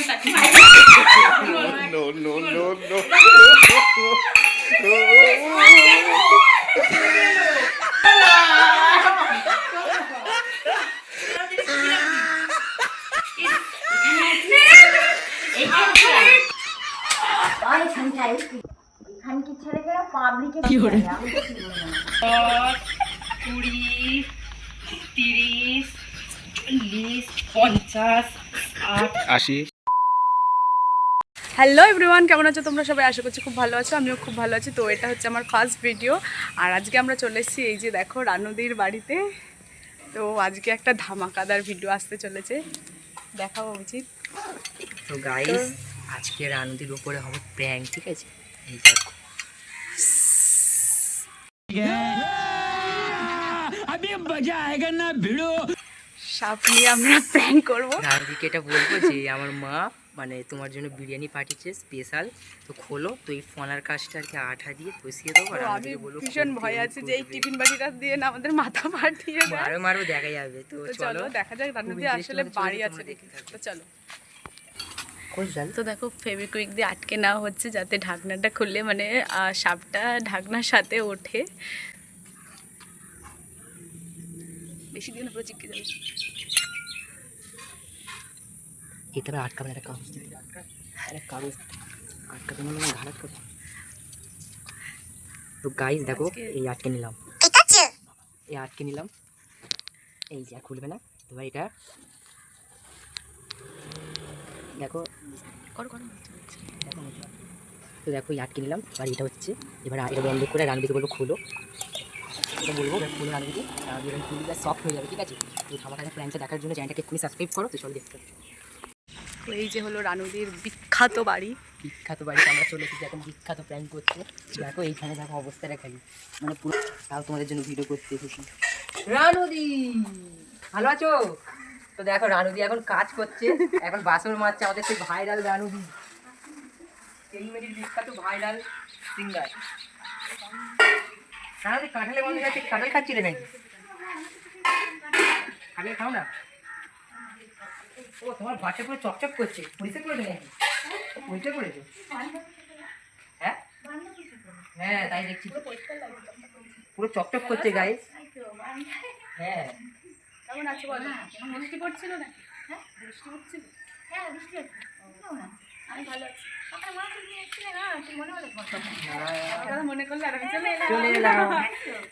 আমি তাকে no, no, no, no. অনেক সংখ্যায় এখানকি ছেড়ে গেলে পাবলিকে কি করে না। কুড়ি তিরিশ চল্লিশ পঞ্চাশ আশি হ্যালো এভরিওয়ান কেমন আছো? তোমরা সবাই আশা করছি খুব ভালো আছো আমিও খুব ভালো আছি। তো এটা হচ্ছে আমার ফার্স্ট ভিডিও আর আজকে আমরা চলে এসেছি এই যে দেখো রানুদির বাড়িতে। তো আজকে একটা ধামাকাদার ভিডিও আসতে চলেছে। দেখাবো উচিত। তো গাইস আজকে রানুদির উপরে হবে প্র্যাঙ্ক ঠিক আছে? এই দেখো। সাপ নিয়ে আমরা প্র্যাঙ্ক করব। রানুদিকে এটা বলব যে আমার মা মানে তোমার জন্য বিরিয়ানি পাঠিয়েছে স্পেশাল তো খোলো তো এই ফোনার কাজটা আর কি আঠা দিয়ে বসিয়ে দেবো আর আমি বলব ভীষণ ভয় আছে যে এই টিফিন বাটিটা দিয়ে না আমাদের মাথা ফাটিয়ে দেয়। মারো মারো দেখা যাবে। তো চলো দেখা যাক রানুদি খুব আসলে বাড়ি আছে দেখি তো চলো। তো দেখো ফেভিকুইক দিয়ে আটকে নেওয়া হচ্ছে যাতে ঢাকনাটা খুললে মানে আহ, সাপটা ঢাকনার সাথে ওঠে। বেশি দিন পুরো চিপকে যাবে। এটা আটকাবে একটা কাগজ একটা কাগজ আটকাবে মানে ঘাট আটকাবে তো গাইস দেখো এই আটকে নিলাম এই আটকে নিলাম এই যে খুলবে না তো ভাই এটা দেখো করো করো তো দেখো এই আটকে নিলাম আর এটা হচ্ছে এবার এটা বন্ধ করে রানবিকে বলব খুলো এটা বলব খুলো রানবিকে রানবি এবার খুললে সফট হয়ে যাবে ঠিক আছে তো আমার কাছে প্ল্যানটা দেখার জন্য চ্যানেলটাকে এক্ষুনি সাবস্ক্রাইব করো তো চল দেখতে এই যে হলো রানুদির বিখ্যাত বাড়ি। বিখ্যাত বাড়িতে আমরা চলে এসেছি, এখন বিখ্যাত প্ল্যান করতে। দেখো, এইখানে দেখো অবস্থাটা খালি মানে পুরো তাও তোমাদের জন্য ভিডিও করতে এসেছি। রানুদি, ভালো আছো? তো দেখো, রানুদি এখন কাজ করছে। এখন বাসন মারছে আমাদের সেই ভাইরাল রানুদি। টেলিমেডির বিখ্যাত ভাইরাল সিঙ্গার রানুদি কাঁঠালে বন্ধ যাচ্ছে কাঁঠাল খাচ্ছি রে নাকি? খাও না? ও তোমার ভাতটা পুরো চকচক করছে। পরিষ্কার করে নাকি? পরিষ্কার করেছ? হ্যাঁ? হ্যাঁ তাই দেখছি। পুরো চকচক করছে গাইস হ্যাঁ। কেমন আছো বলো? বৃষ্টি পড়ছিল না হ্যাঁ? বৃষ্টি হচ্ছিল হ্যাঁ, বৃষ্টি হচ্ছে। না। আমি ভালো আছি। সকালে মনে মনে মনে করলে আর আমি চলে এলাম। চলে এলাম Surprise!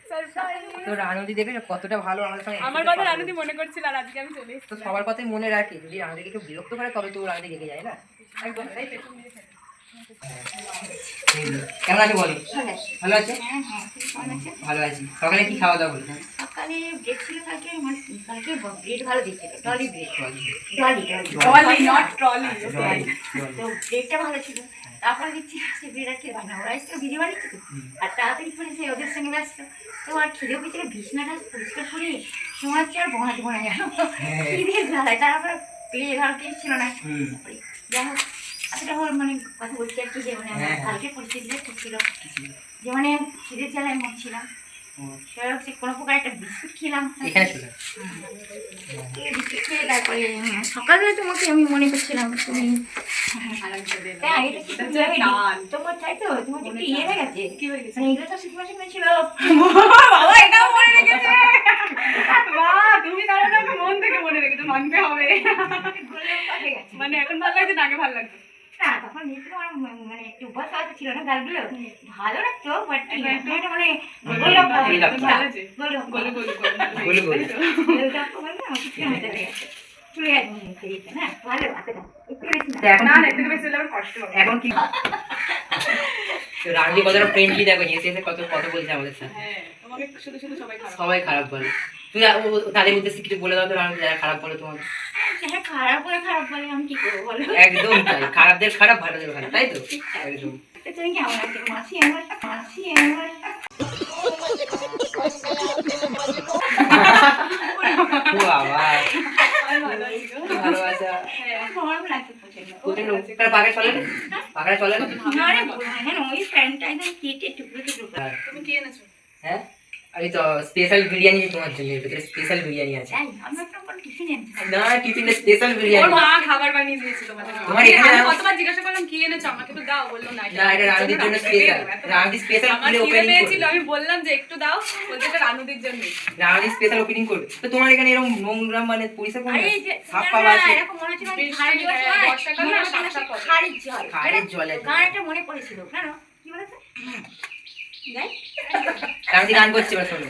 তো রানুদি দেখেছ কতটা ভালো আমাদের সঙ্গে আমার কথা রানুদি মনে করছিল আর আজকে আমি চলে তো সবার কথাই মনে রাখি যদি রানুদিকে কেউ বিরক্ত করে তবে তো রানুদি রেগে যায় না। একদম তাই কেমন আছো বলো? ভালো আছে। হ্যাঁ, হ্যাঁ, আছো? ভালো আছি। সকালে কি খাওয়া দাওয়া বলছো? সকালে ব্রেড ছিল কালকে আমার কালকে ব্রেড ভালো দিচ্ছিল Tolly bread Tolly Tolly trolley not trolley. তো ব্রেডটা ভালো ছিল। তারপরে দেখছি সে আর খেয়ে ওরা বিয়ে বাড়ি তো আর তাড়াতাড়ি করে সে ওদের সঙ্গে ব্যস্ত। তো আর খিদেও পেয়েছিল বিছনাটা পরিষ্কার করে সময় হচ্ছে আর বনাতে বনা গেল খিদে জ্বালায় তারপরে পেয়ে ধর কে ছিল না। যাই হোক এতটা হল মানে কথা বলছি আর কি যে মানে হ্যাঁ, হ্যাঁ। কালকে পরিস্থিতিটা ঠিক ছিল। যে মানে খিদের জ্বালায় মরছিলাম। কোনো প্রকার একটা বিস্কুট খেলাম। এখানে খেয়ে তারপরে সকালবেলা তোমাকে আমি মনে করছিলাম তুমি মানে এখন ভালো লাগছে না আগে ভালো লাগছে। না তখন নিশ্চয় আমার মানে একটু হয়তো ছিল না গালগুলো। ভালো লাগতো বাট মানে হয়ে হয়ে এখন কি- কতটা ফ্রেন্ডলি দেখো এসে এসে কত কত বলছে আমাদের সাথে। হ্যাঁ সবাই খারাপ বলে। তুই তাদের উদ্দেশ্যে কিছু বলে দাও তো যারা খারাপ বলে তোমাকে। যারা খারাপ বলে খারাপ বলে আমি কি করব বলো? একদম তাই খারাপদের খারাপ ভালোদের ভালো তাই তো? একদম। তুমি কেমন আছো মাসি আমার মাসি আমার চলে না। হ্যাঁ। আমি তো স্পেশাল বিরিয়ানি তোমার জন্য ভিতরে স্পেশাল বিরিয়ানি আছে। না টিফিনে স্পেশাল ওর বিরিয়ানি। মা খাবার বানিয়ে দিয়েছিল তোমার এখানে আমি কতবার জিজ্ঞাসা করলাম কি এনেছো? আমাকে তো দাও। বলল না না এটা রানুদির জন্য স্পেশাল রানুদি স্পেশাল খুলে ওপেনিং করবে। আমি বললাম যে একটু দাও বলছে এটা রানুদির জন্য। রানুদি স্পেশাল ওপেনিং করবে। তো তোমার এখানে এরকম নোংরা মানে পরিষ্কার না, পাওয়া আছে? এরকম মনে হচ্ছে জল হ্যাঁ, বর্ষাকালে মনে। জল। জলে গানটা মনে পড়েছিল। কি বলতো যাই রানুদি গান করছে এবার শোনো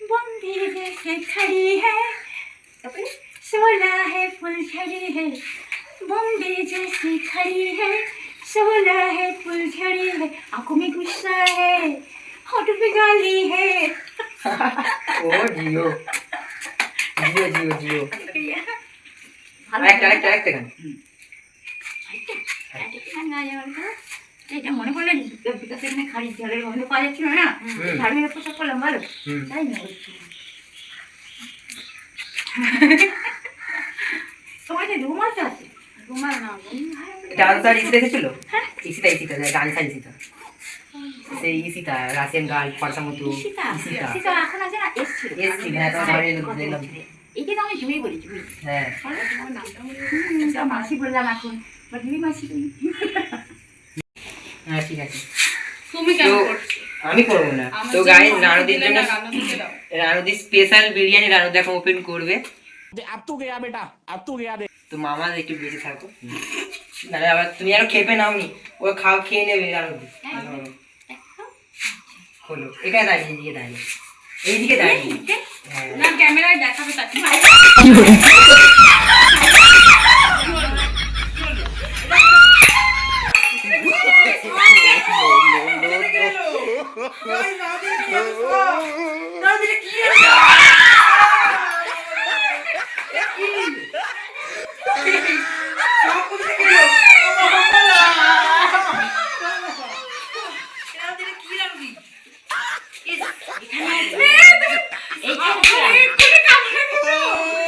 बम्बे जैसे खड़ी है अपने सोला है फुलझड़ी है बम्बे जैसी खड़ी है सोला है फुलझड़ी है आंखों में गुस्सा है होठ पे गाली है ও জিও জিও জিও জিও ভালো আরেকটা আরেকটা এটা মনে পড়ল বিকাশ এখানে খাড়ির জলের গন্ধ পাওয়া যাচ্ছিল না হুম। ধার্মিক পোশাক করলাম ভালো তাই না? তোমার যে রুমাল তো আছে? রুমাল না ডান্সার ইসি দেখেছিল ইসিতা ইসিতা ডান্সার ইসিতা। সেই ইসিতা রাশিয়ান গার্ল ফর্সা মতো সীতা ইসিতা। সীতা এখন আছে না? এসছিল। এসছিল, হ্যাঁ, তোমার দেখলাম। এইটা তো আমি বলেছি বুঝলি? হ্যাঁ। মাসি বললাম এখন বা মাসি বলি হ্যাঁ ঠিক আছে। তুমি আমি করব না। তো গাইস রানুদির স্পেশাল বিরিয়ানি রানুদি এখন ওপেন করবে। আপ তু গেয়া বেটা তো মামা একটু বেঁচে থাকো। নাহলে আবার তুমি আরও খেপে নাওনি ও খাও খেয়ে নেবে রানুদি। খোলো এটা দাঁড়িয়ে দিয়ে দাঁড়িয়ে। এইদিকে দাঁড়িয়ে। হ্যাঁ। দেখাবে Não, não, não, não, não, de kıyamam. Çok komik geliyor. Yes. Yes. Yes. Yes. Yes. Yes.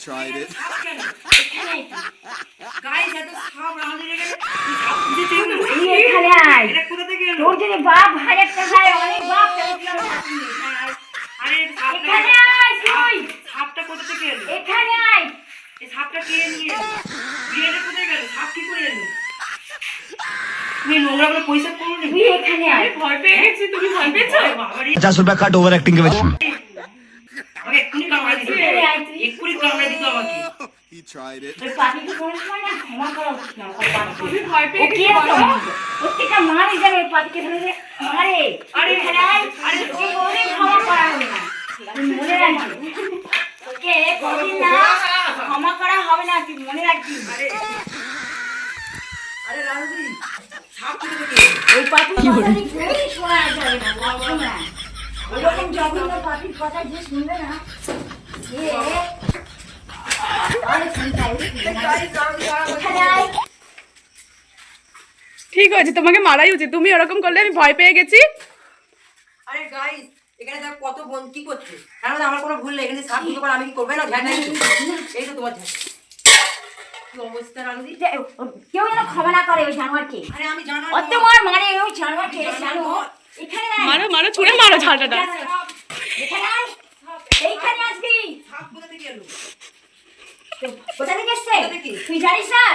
Tried it. এখানে আয় তোর যদি বাপ হাজার টাকা অনেক বাপ আরে এখানে আয় তুই সাপটা কোথা থেকে এলো এখানে আয় এই সাপটা কে নিয়ে এলো বিয়েটা কোথায় গেল সাপ কি করে এলো তুমি নোংরা করে পয়সা করো নি তুই এখানে আয় ভয় পেয়ে গেছি তুমি ভয় পেয়েছো বাবারে पचास रुपया कट ओवर एक्टिंग के वजह আমাকে এক্ষুনি দিত এক্ষুনি কামড়াই দিত আমাকে। He tried it. ক্ষমা করা হবে না। তুই মনে রাখবি। মনে আরে ওই কোনোদিন শোনা যাবে না ওরকম জঘন্য পাখির কথা যে শুনবে না সে তাহলে শুনতে হবে। এখানে ঠিক আছে তোমাকে মারাই উচিত। তুমি ওরকম করলে আমি ভয় পেয়ে গেছি। আরে গাইস এখানে দেখ কত বোন কি করছে? আমার কোনো ভুল নেই এখানে সাপ আমি কি করবে? না ধ্যান এই তো তোমার ধ্যান। কি অবস্থা কেউ যেন ক্ষমা না করে ওই জানোয়ারকে। আরে আমি জানো অত মার ওই জানোয়ারকে জানো। মারো মারো ছুঁড়ে মারো ঝাঁটাটা এখানে আয়। এইখানে আসবি। সাপ কোথা থেকে এলো কোথা থেকে? এসছে তুই জানিস না?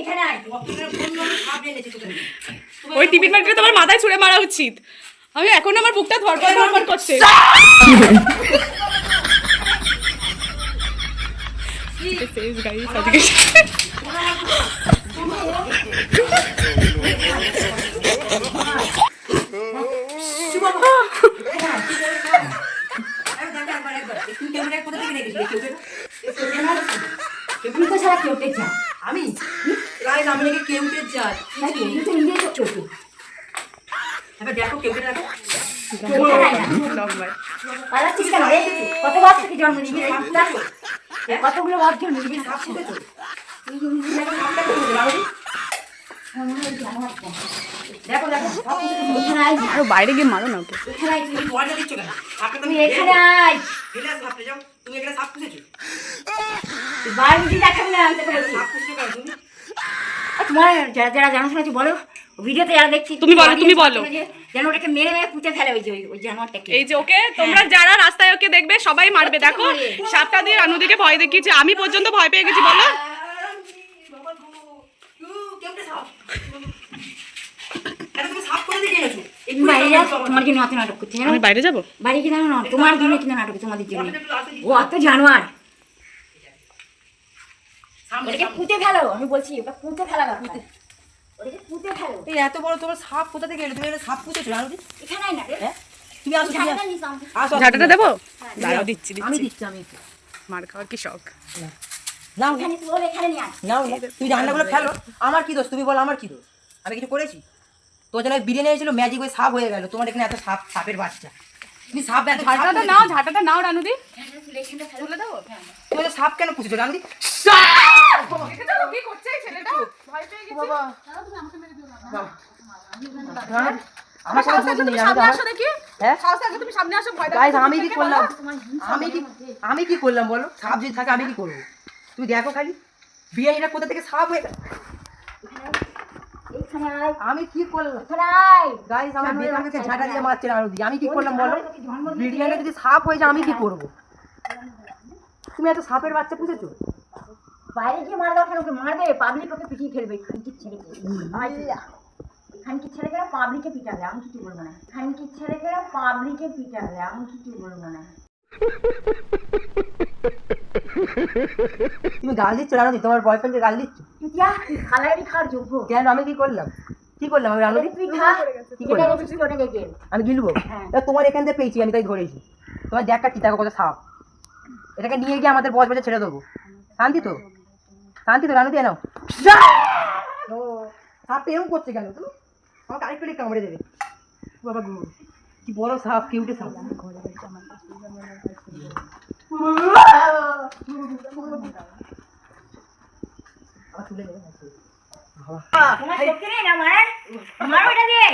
এখানে ওই টিফিন বাটিটা তোমার মাথায় ছুঁড়ে মারা উচিত। আমি এখন আমার বুকটা ধরপড় ধরপড় করছে। আজকে আরে দেখো একবার একবার তুই ক্যামেরা কোথা থেকে রেখেছিস কেউ তুই তো সারা কেউ যা। আমি? গাইস আমি নাকি কেউটে যাই নাকি তুই তো তো চোখে এবার দেখো কেউটে দেখো? কত বছর থেকে জন্ম নিবি? তা? কতগুলো বছর নিবি? সাপ ফুটেছো আরও বাইরে গিয়ে মারো না ওকে। তোমার যারা যারা জানাশোনা আছে বলো। ভিডিওতে যারা দেখছি তুমি বলো, তুমি বলো। যেন ওটাকে মেরে মেরে পুঁতে ফেলে ওই যে ওই- ওই জানোয়ারটাকে। এই যে ওকে তোমরা যারা রাস্তায় ওকে দেখবে সবাই মারবে। দেখো। সাপটা দিয়ে রানুদিকে ভয় দেখিয়েছে। আমি পর্যন্ত ভয় পেয়ে গেছি বলো তুমি বাইরে যাও তোমার জন্য অত নাটক করছে জানো আমি বাইরে যাব? বাড়ি কি না তোমার জন্য কিন্তু নাটক তোমাদের জন্য ও অত জানোয়ার ওটাকে পুঁতে ফেলো আমি বলছি ওটা পুঁতে ফেলা দরকার ওটাকে পুঁতে ফেলো। এই এত বড় তোমার সাপ কোথা থেকে এলো? তুমি এটা সাপ পুঁতেছো? রানুদি এখানে না রে। তুমি আসো আসো। নিস আমাকে। আসো, আসো, ঝাঁটাটা দেবো? দাঁড়াও দিচ্ছি আমি দিচ্ছি দিচ্ছি। আমি মার খাওয়ার কি শখ? নাও নাও। তুমি রান্নাগুলো ফেলো আমার কি দোষ? তুমি বলো আমার কি দোষ? আমি কিছু করেছি? তোর জন্য বিরিয়ানি হয়েছিল ম্যাজিক ওই সাপ হয়ে গেল। তোমার এখানে এত সাপ সাপের বাচ্চা। তুমি সাপ ঝাঁটাটা নাও ঝাঁটাটা নাও রানুদি। তুলে দেবো তুমি সাপ কেন পুষেছো রানুদি? আমার কি করলাম? কি আমি কি করলাম বলো? সাপ যদি থাকে আমি কি করব? তুমি দেখো খালি। বিরিয়ানিটা কোথা থেকে সাপ হয়ে গেল? আমি কি করলাম? গাইস আমার ঝাঁটা দিয়ে আমি কি করলাম বলো। বিরিয়ানি যদি সাপ হয়ে যায় আমি কি করব? তুমি এত সাপের বাচ্চা পুষেছো? বাইরে গিয়ে মারা দরকার ওকে মারবে পাবলিক ওকে পিটিয়ে ফেলবে খানকির ছেলেকে খানকির ছেলেকে পাবলিকে পিটাবে আমি কিছু বলব না। খানকির ছেলেকে পাবলিকে পিটাবে আমি কিছু বলব না। তুমি গাল দিচ্ছ রানুদি তোমার বয়ফ্রেন্ডকে গাল দিচ্ছ? যা খাওয়ার যোগ্য। কেন আমি কি করলাম? কি করলাম আমি রানুদি? তুই খা কি করলাম? আমি গিলবো? হ্যাঁ। তোমার এখান থেকে পেয়েছি আমি তাই ধরেছি। তোমার দেখা কি থাকো কত সাপ এটাকে নিয়ে গিয়ে আমাদের বস বাজে ছেড়ে দেবো। শান্তি তো? শান্তি তো রানু দিয়ে নাও ও। সাপ এরকম করছে কেন তুমি? আমাকে আরেকটু কামড়ে দেবে। বাবা গু কি বড় সাপ কিউটে সাপ। আবার তুলে নেবে না। তোমার শক্তি নেই না মারার মারো এটা দিয়ে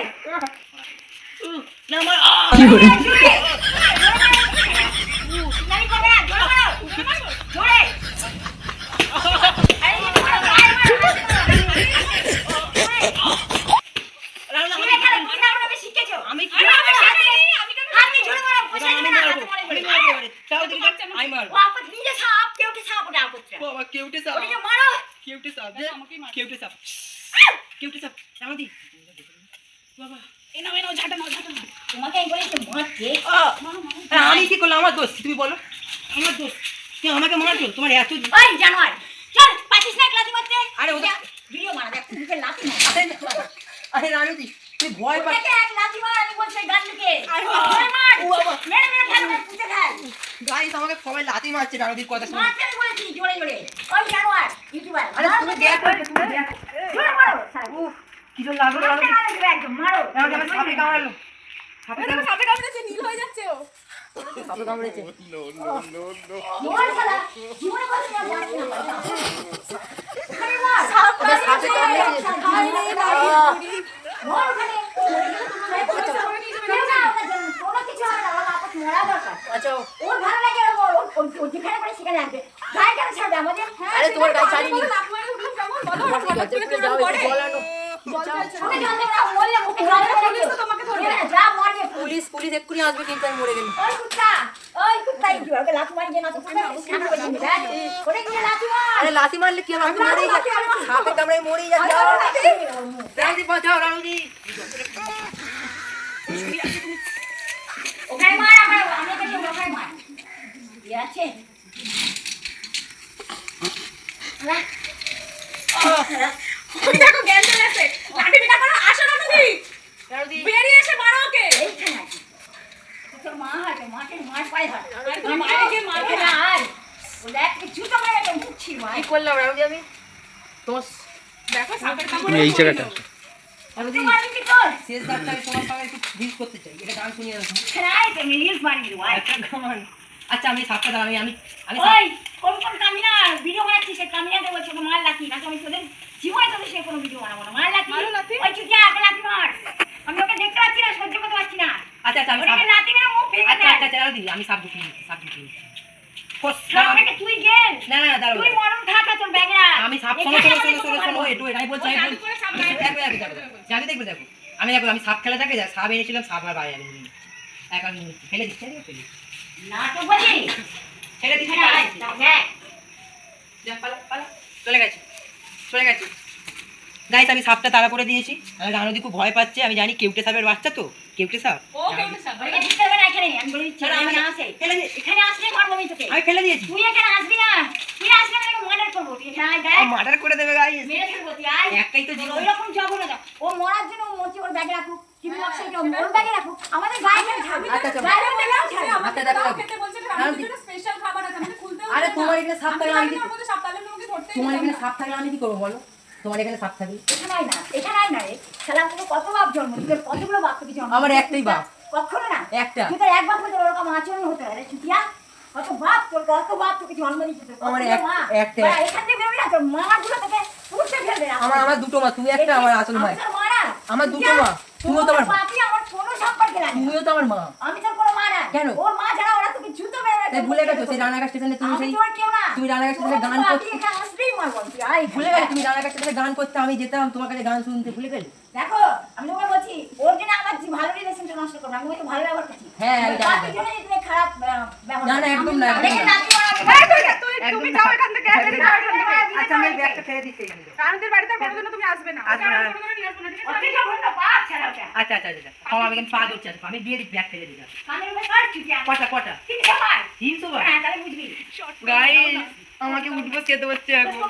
জানি কবে না, জোরে মারো, জোরে। আরে, জোরে মারো, গায়ে মারো, তুমি এখানে কি নাম ওটাকে শিখেছো? আরে, আমার সাথে- আপনি জোরে মারো, পোষায় দিবে না, হাতে মারে বলে। ও আপনি নিজে সাপ, কেউ কি সাপ ওটা করছে। ওটাকে মারো। তোমাকে আমি বলেছি মারতে। হ্যাঁ, আমি কি করলাম আমার দোষ তুমি বলো আমার দোষ তুমি আমাকে মারছো তোমার এত ওই জানোয়ার, চল, পাচ্ছিস না লাথি মারতে? আরে ওটা- যা, ভিডিও বানা, দেখ, তুই বুকে লাথি মার। আরে রানুদি তুই ভয় পাচ্ছ ওটাকে এক লাথি মার, আমি বলছি গান্ডুকে। আরে মার। মেরে মেরে ফেল, মেরে পুঁতে ফেল। গাইস আমাকে সবাই লাথি মারছে রানুদির কথা শুনে মারতে আমি বলেছি, জোরে জোরে। ওই জানোয়ার, ইউটিউবার। আরে তুমি দেখ তুমি দেখ জোরে মারো, উফ কি জোর লাগল রানুদি একদম, মারো। আমাকে সাপে কামড়ালো সাপে কামড়েছে নীল হয়ে যাচ্ছে ও সাপে কামড়েছে আরে তোমার গায়ে ছাড়িনি। লাফ মারে উঠলাম কেমন বলো ঠিক আছে তুমি যাও একটু বলানো ওকে জল দেবে না, মরলে মুখে জল দেবে। না কেউ। তোমাকে ধরবে। এ না, যা মরবে পুলিশ। পুলিশ এক্ষুনি আসবে কিন্তু আমি মরে লাথি আরে মারলে কি হবে? মরেই যাচ্ছি। সাপে কামড়ে মরেই যাচ্ছি। বাঁচাও রানুদি ওখানে মার আমার আমি ওখানে মার। কি আছে? ওই দেখো জ্ঞান চলে এসে লাঠি পিটা করো আসো না তুমি। বেরিয়ে এসে মারো ওকে। তোর মা হাতে মাকে মার পায়ে হাত আর গিয়ে মারবে না আয়। ও দেখ জুতো মেরে তো মুখ ছিড় কি করলাম রানুদি আমি? তোমার দেখো সাপের কামড়ে এই জায়গাটা রানুদি মারবি কি তোর শেষ ডাক্তার তোমার সঙ্গে একটু ডিল করতে চাই। এটা গান শুনিয়ে রাখো খেলাই তো মিলিস মারি দিও আয়। আচ্ছা আমি সাপটা দাঁড়ান আমি আমি ওই কোন কোন কামিনা? ভিডিও বানাচ্ছিস সে কামিনাকে বলছে মার লাথি না আমি তোদের জীবনে তোদের সে কোনো ভিডিও বানাবো না। মার মারো। ওই চুটিয়া ওকে লাথি মার। আমি ওকে দেখতে পাচ্ছি না সহ্য করতে পারছি না। আচ্ছা আচ্ছা মেরে মুখ ভেঙে আচ্ছা আচ্ছা আচ্ছা রানুদি আমি সাপ ঢুকিয়ে সাপ ঢুকিয়ে তুই গেল। না না না দাঁড়াও তুই মরণ থাকা তোর ব্যাগরা আমি সাপ শোনো শোনো শোনো শোনো শোনো একটু আমি বলছি আমি দেখো দেখো দেখো দেখো আমি দেখো আমি সাপ খেলা থাকে সাপ এনেছিলাম সাপ আর বাইরে আমি ফেলে দিচ্ছি ফেলে নাটক বলি। ছেড়ে দিচ্ছি এখানে আয়, দেখ। যা, পালা, পালা। চলে গেছে। চলে গেছে গাইস আমি সাপটা তাড়া করে দিয়েছি আর রানদি খুব ভয় পাচ্ছে আমি জানি কেউটে সাপের বাচ্চা তো কেউটে সাপ আমি। ফেলে দিয়েছি তুই এখানে আসবি না। তুই আসলে আমি তোকে murder করব। তুই এখানে আয়, দেখ। মার্ডার করে দেবে গাইস মেরে ফেলব, তুই আয়। একটাই তো জীবন। ওইরকম না। ও মরার জন্য ও মরছে, ওর ব্যাগে রাখুক। ওর ব্যাগে। আমাদের গায়ে ছাড়বি? আচ্ছা। গায়ে ছাড়বি? আচ্ছা দেখো আরে তোমার এখানে সাপ থাকলে আমি কি- তোমার এখানে সাপ থাকলে আমি কি করব বলো তোমার এখানে সাপ থাকলে এখানে না, এখানে না রে। শালা তোকে কত বাপ জন্ম দিল, কতগুলো বাপ তোকে জন্ম আমার একটাই বাপ। কখনো না একটা। তুই তো এক বাপ হলে ওরকম আচরণ হতে পারে ছুটিয়া কত বাপ তোর কত বাপ তোকে জন্ম তোর আমার। একটা। এখান থেকে বেরোবি না তোর মাগুলো তোকে পুড়তে ফেলবে না। আমার আমার দুটো মা তুমি একটা আমার আসল মা তোর। আমার দুটো মা, তুমিও তো আমার মা। পাপি আমার কোনো সম্পর্কে নাই তুমিও তো আমার মা আমি তোর কোনো মা না কেন? ওর মা ছাড়া জুতো ভুলে গেছো সেই স্টেশনে তুমি সেই তুমি স্টেশনে গান করতে ভুলে গেলে তুমি স্টেশনে গান করতে আমি যেতাম তোমার কাছে গান শুনতে ভুলে গেলে? দেখো আমি তোমাকে বলছি ওর জন্য আমার যে ভালো রিলেশনটা নষ্ট করব আমি ওকে ভালো ব্যবহার করছি। হ্যাঁ, জন্য খারাপ ব্যবহার না, না, একদম না। তুমি যাও এখান থেকে আচ্ছা আমি ব্যাগটা ফেলে দিচ্ছি। বাড়িতে কোনোদিনও তুমি আসবে না। আসবে না। আচ্ছা আচ্ছা। আচ্ছা আমি পা ধরছি আচ্ছা, আমি দিয়ে ব্যাগ ফেলে? কটা কটা? তিনশো বার। হ্যাঁ, তাহলে বুঝবি। গাইস আমাকে উঠবো খেতে হচ্ছে এখন?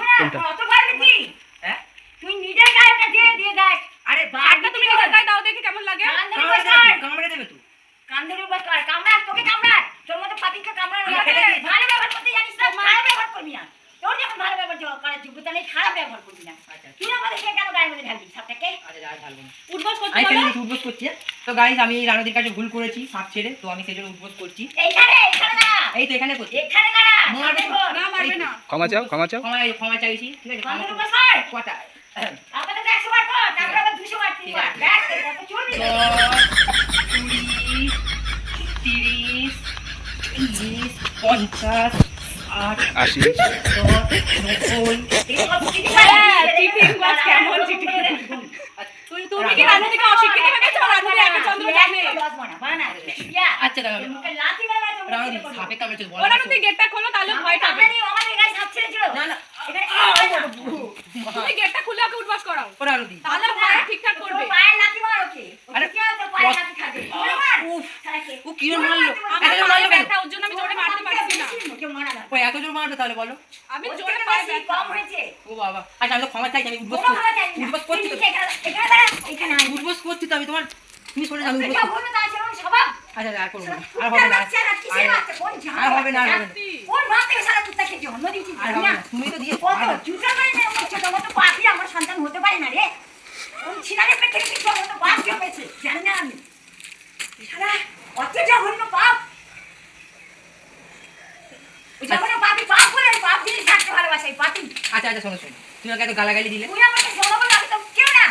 হ্যাঁ? তুই নিজের গায়ে দিয়ে দিয়ে দেখ। আরে একটা তুমি নিজের গায়ে দাও দেখি কেমন লাগে কান ধরে বস কর। কামড়ে দেবে তুই কান ধরে কর। কামড়া, তোকে কামড়া। তোর মতো পাপিকে কামড়ানো আমি লাগে। ফেলে দিয়েছি। ভালো ব্যবহার করতে জানিস না, খারাপ ব্যবহার করবি না। তোর যখন ভালো ব্যবহার করার যোগ্যতা নেই, খারাপ ব্যবহার করবি না। আচ্ছা কেন মধ্যে ঢালবি সাপটাকে? উঠবস করতে আমি করছি হ্যাঁ? তো আমি রানুদির কাছে ভুল করেছি সাপ ছেড়ে তো আমি সেই জন্য করছি এইখানে, এইখানে দাঁড়া। এই তো এখানে করছি এখানে। না মারবে না ক্ষমা চাও ক্ষমা চাও ক্ষমা ক্ষমা চাইছি ঠিক আছে কান পঞ্চাশ আট আশি আচ্ছা গেটটা খোলো তাহলে ভয় পাবে। না না তুমি গেটটা খুলে ওকে উঠবাস করাও ও রানুদি তাহলে ভয় ঠিকঠাক করবে পায়ে লাথি মার ওকে। আরে, ওকে কেউ পায়ে লাথি খাবে। উফ, ও কিরম তুই মারলো? না। মারলো কেন? ওর জন্য আমি জোরে মারতে পারছি না ওকে মারা না। ও এত জোর মারবে তাহলে বলো আমি জোরে পায়ে ব্যথা কম হয়েছে। ও বাবা আচ্ছা আমি ক্ষমা চাইছি আমি উঠবোস চাই। উঠবোস করছি এখানে- এখানে। উঠবোস করছি তো আমি তোমার তুমি সরে যাও উঠবোস। আচ্ছা আর করব না আর হবে না আর- আর হবে না আর বাচ্চা? হবে না কোন মা থেকে সারা কুত্তাকে জন্ম দিয়েছিস? আর জানি হবে না। না তুমি তো দিয়ে কত জুতো মেরে মেরে হচ্ছে তোমার তো আমার সন্তান হতে পারে না রে। কোন ছিনারে পেটে কিছু আমার তো বাপ জন্মেছে জানি না আমি। সারা অত জঘন্য পাপ ওই পাপি পাপ করে পাপ জিনিস থাকতে ভালোবাসে পাপি আচ্ছা আচ্ছা শোনো শোনো। তুমি ওকে এত গালাগালি দিলে? তুই আমাকে জনম আমি তো কেউ না।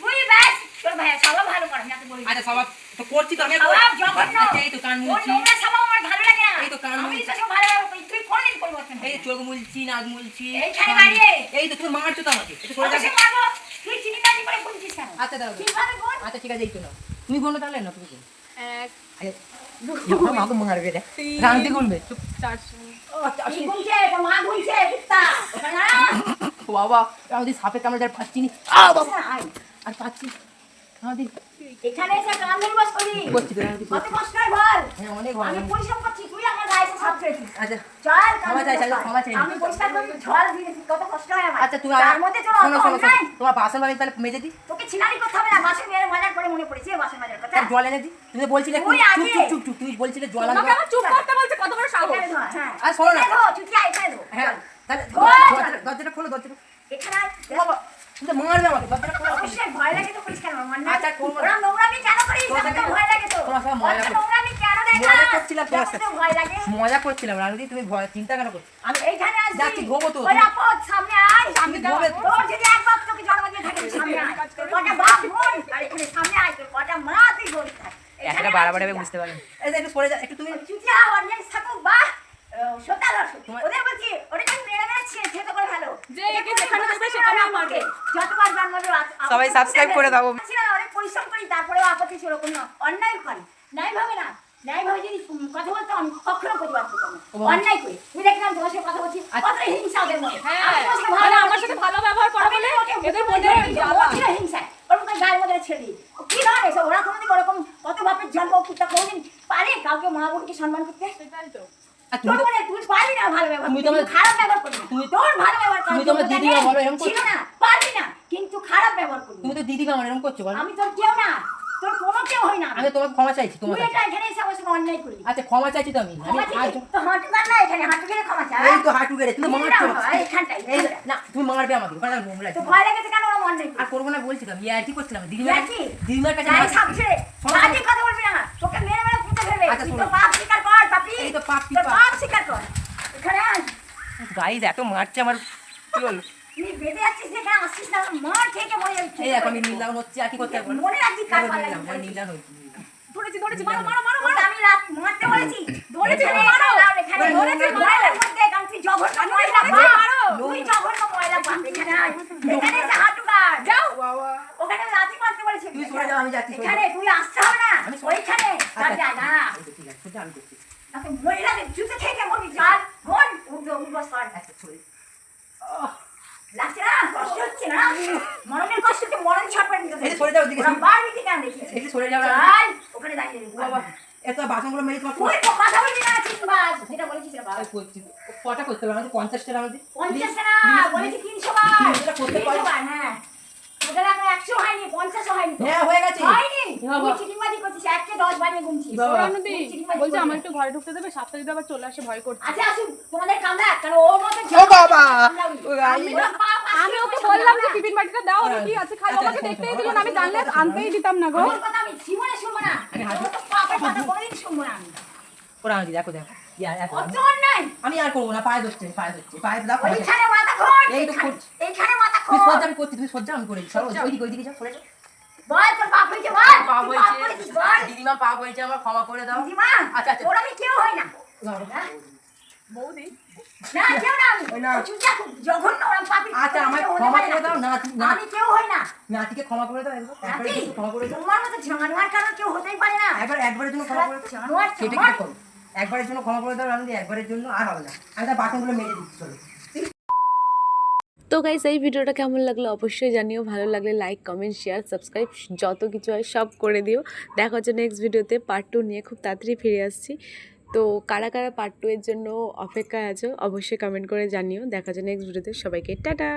তুই ব্যাস তোর ভাইয়া সবাই ভালো করে না তো বলি আচ্ছা সবাই তো করছি তো আমি আর স্বভাব করছি। জঘন্য। আচ্ছা এই তো কান ওর নোংরা স্বভাব আমার ভালো লাগে এই তো কান আমি তো সব ভালো লাগে তুই কোনদিন পরিবর্তন এই চোখ মুলছি নাক মুলছি। এইখানে দাঁড়িয়ে। এই তো তুমি মারছো তো আমাকে। একটু সরে অবশ্যই যাবে মারবো। তুই করে বলছিস কেন আচ্ছা দাও দাও। আচ্ছা ঠিক আছে এই তো নাও। তুমি বলো তাহলে না তুমি এক মাকে মারবে রে। রানতে গুনবে চুপ চারশো? এটা বাবা সাপে কামড়ে যার পাচ্ছি আর পাচ্ছি আমাদের এখানে এসে কান ধরে বস করবি। করছি তো রানতে কত কষ্ট বল। হ্যাঁ অনেক ভালো আমি পরিশ্রম করছি, তুই আমার গায়ে এসে সাপ ছেড়েছিস। আচ্ছা চল, ক্ষমা চাই, বস ক্ষমা চাই। আমি পরিষ্কার করবি, জল দিয়েছি, কত কষ্ট হয় আমার। আচ্ছা তুমি তার মধ্যে তোর শোনো শোনো শোনো তোমার বাসন বাড়ি তাহলে মেজে দি তোকে ছিনারি করতে হবে না, বাসন মেরে মজা করে মনে পড়েছে, বাসন মাজার কথা। জল এনে দি তুমি বলছিলে তুই চুপ চুপ চুপ তুই বলছিলে জল তোমাকে চুপ করতে বলছে কত বড় সাহস এখানে ধর, হ্যাঁ। আর শোনো না চুটি আয়, এখানে ধর। হ্যাঁ তাহলে ধর। দরজাটা- দরজাটা খোলো দরজাটা এখানে আয়। ও বাবা তুমি তো মারবে আমাকে দরজাটা খোলো অবশ্যই ভয় লাগে তো করিস কেন আমার না? আচ্ছা, করব না। ওরা নোংরামি কেন করিস? তোর আমার তো সাথে- ভয় লাগে তো। তোমার সাথে মজা অত করছি। নোংরামি কেন দেখাস? মজা করছিলাম তোমার যখন সাথে। তো ভয় লাগে। মজা করছিলাম রানুদি তুমি ভয় চিন্তা কেন করছ আমি এইখানে আসছি। যাচ্ছি, ঘুমো তো। ওই আপদ, সামনে আয়। তুমি ঘুমে তো। তোর যদি এক বাপ তোকে জন্ম দিয়ে থাকে, সামনে আয়। কটা বাপ বোন, আর এখানে সামনে আয়। তোর কটা মা তুই থাক। এখানে আয়, চুতিয়া। পারেন এই যে একটু সরে যা একটু তুমি চুতিয়া, audience থাকুক, বাহ। আহ, শ্রোতা দর্শক। তোমার- ওদের বলছি, ওটা কেন মেরে মেরে ছে- ছেদ করে ফেলো। যে একে কোনো যেখানে কেন আমাকে যতবার জন্মাবে সবাই subscribe করে দাও। অনেক পরিশ্রম করি তারপরে আপত্তি ছিল কোনো অন্যায় করে ন্যায় ভাবে না ন্যায় ভাবে যদি উম, কথা বলতে আমি কখনো প্রতিবাদ করতাম না। অন্যায় করে। তুমি দেখলাম তোমার সাথে কথা বলছি। কত হিংসা ওদের মধ্যে। আমি তোমার সাথে ভালো আমার সাথে ভালো ব্যবহার করা বলে এদের ওকে বলছি, জ্বালা। ও ছিল হিংসা। ওর মধ্যে গায়ের মধ্যে ছেড়ে দিই। কি নয় এসব ওরা কোনোদিন ওরকম কত বাপের জন্ম কুত্তা কোনোদিন পারে? কাউকে মা বোনকে সম্মান করতে? সেটাই তো। তুমি পারবি না ভালো ব্যবহার তুমি করতে, তো আমার- খারাপ ব্যবহার করবি তুমি- তোর ভালো ব্যবহার তুমি তো দিদিমা বলো, এরকম করছ? না পারবি না কিন্তু খারাপ ব্যবহার করবি। তুমি তো দিদিকে এরকম করছ বলো। আমি তোর কেউ না। তোর কোনো কেউ হই না। আমি তোমাকে ক্ষমা চাইছি তোমার এখানে অন্যায় করলি আচ্ছা ক্ষমা চাইছি তো আমি। আমি ক্ষমা আজ চাইছি, তো হাঁটু কান না এখানে হাঁটু গেলে ক্ষমা চা এই তো হাঁটু গেড়ে তুমি মারছো এখানটাই এই না তুমি মারবে আমাকে ওখানে আর নোংরা তো আছে। ভয় লেগেছে কেন ওরা অন্যায় আর করলি? করব না বলছিলাম ইয়ার কি করছিলাম দিদিমার ইয়ার্কি? দিদিমার কাছে যাই মার- সাবছে শোনো, বাজে কথা বলবি না। তোকে মেরে মেরে পুঁতে ফেলবে। তুই শোনো। তো পাপ স্বীকার কর পাপি। এই তো পাপ, কি তোর পাপ? পাপ স্বীকার কর। এখানে আয়। গাইজ এত মারছে আমার কি তুই বেঁধে যাচ্ছিস যে এখানে আসছিস না মার খেয়ে মরে যাচ্ছিস। এই দেখো আমি নীলদান হচ্ছে আর কি করতে পারব? মনে রাখবি কার ভালো নীলদান লাগে নীলদান হচ্ছে। নীলদান। ধরেছি ধরেছি মারো মারো মারো মারো আমি রাত মারতে বলেছি। ধরেছি মারো মারো। এখানে ধরেছি, ধরেছি ময়লার মধ্যে কারণ তুই জঘন্য ময়লা ধরেছি, তুই জঘন্য ময়লা বাপ এখানে এখানে এসে হাঁটু কাট। যাও। ওখানে লাথি মারতে বলেছি। তুই সরে যাও, আমি যাচ্ছি, এখানে তুই আসতে হবে না। ওইখানে। আচ্ছা, যা না। তাকে মহিলাদের জুতো মন আচ্ছা, লাগছে না? কষ্ট হচ্ছে না? মরণের মরণ ছাড়বেন সরে যাও, দিকে থেকে দেখি সরে যাও, ওখানে দাঁড়িয়ে বাবা, এত বাসনগুলো মেরে তোমার তুই তো কথা বলি না চিনবাস যেটা বলেছিস রে বাবা আমি করছি। কটা করতে হবে আমাদের টাকা আমাদের পঞ্চাশ টাকা বলেছি তিনশো বার। তিনশোটা করতে পারি। হ্যাঁ। হয়নি হয়নি হ্যাঁ হয়ে গেছে। হয়নি? তুই চিটিংবাজি করছিস এককে দশ বানিয়ে গুনছিস। এ বাবা। রানুদি তুই চিটিংবাজি বলছে আমার একটু ঘরে ঢুকতে দেবে সাতটা যদি আবার চলে আসে ভয় করছে। আচ্ছা আসুন তোমাদের কামরা কারণ ওর মতো ও বাবা! আমি ওকে বললাম যে টিফিন বাটিটা দাও কি আছে খাই আচ্ছা, আমাকে আচ্ছা, দেখতেই দিল না আমি জানলে আনতেই দিতাম না গো। কথা আমি জীবনে শুনব না। কথা শুনব আমি। ওরা দেখো দেখো। অন্যায় আমি আর করব না পায়ে ধরছে পায়ে ধরছে পায়ে দাও ক্ষমা চাই। ওইখানে মাথা খোল এই তো এইখানে- মাথা তুই সজ্জা আমি করছি তুই সজ্জা আমি করেছি সরো ওইদিকে ওইদিকে যাও সরে যাও। বল তোর পাপ হয়েছে বল। পাপ তুই পাপ হয়েছে। করেছিস বল। দিদিমা পাপ হয়েছে আমার ক্ষমা করে দাও। আচ্ছা, আচ্ছা। ওর কেউ হই না। বৌদি। না কেউ না আমি। ওই না। চুপচাপ জঘন্য ওরা পাপি। আচ্ছা না। দাও না না আমি কেউ হই না। নাতিকে ক্ষমা করে দাও একবার। একবারের জন্য ক্ষমা করে দাও। তোমার মতো জানোয়ার কারণ কেউ হতেই পারে না? একবার একবারের জন্য ক্ষমা করে দাও। সেটা কি করো? একবারের জন্য ক্ষমা করে দাও আমি একবারের জন্য আর হবে না। আমি তার বাসনগুলো মেরে দিচ্ছি, চলো। তো গাইস এই ভিডিওটা কেমন লাগল অবশ্যই জানিও। ভালো লাগলে লাইক কমেন্ট শেয়ার সাবস্ক্রাইব যত কিছু হয় সব করে দিও। দেখা হচ্ছে নেক্সট ভিডিওতে পার্ট টু নিয়ে খুব তাড়াতাড়ি ফিরে আসছি। তো কারা কারা পার্ট টু এর জন্য অপেক্ষায় আছো, অবশ্যই কমেন্ট করে জানিও। দেখা হচ্ছে নেক্সট ভিডিওতে সবাইকে, টাটা!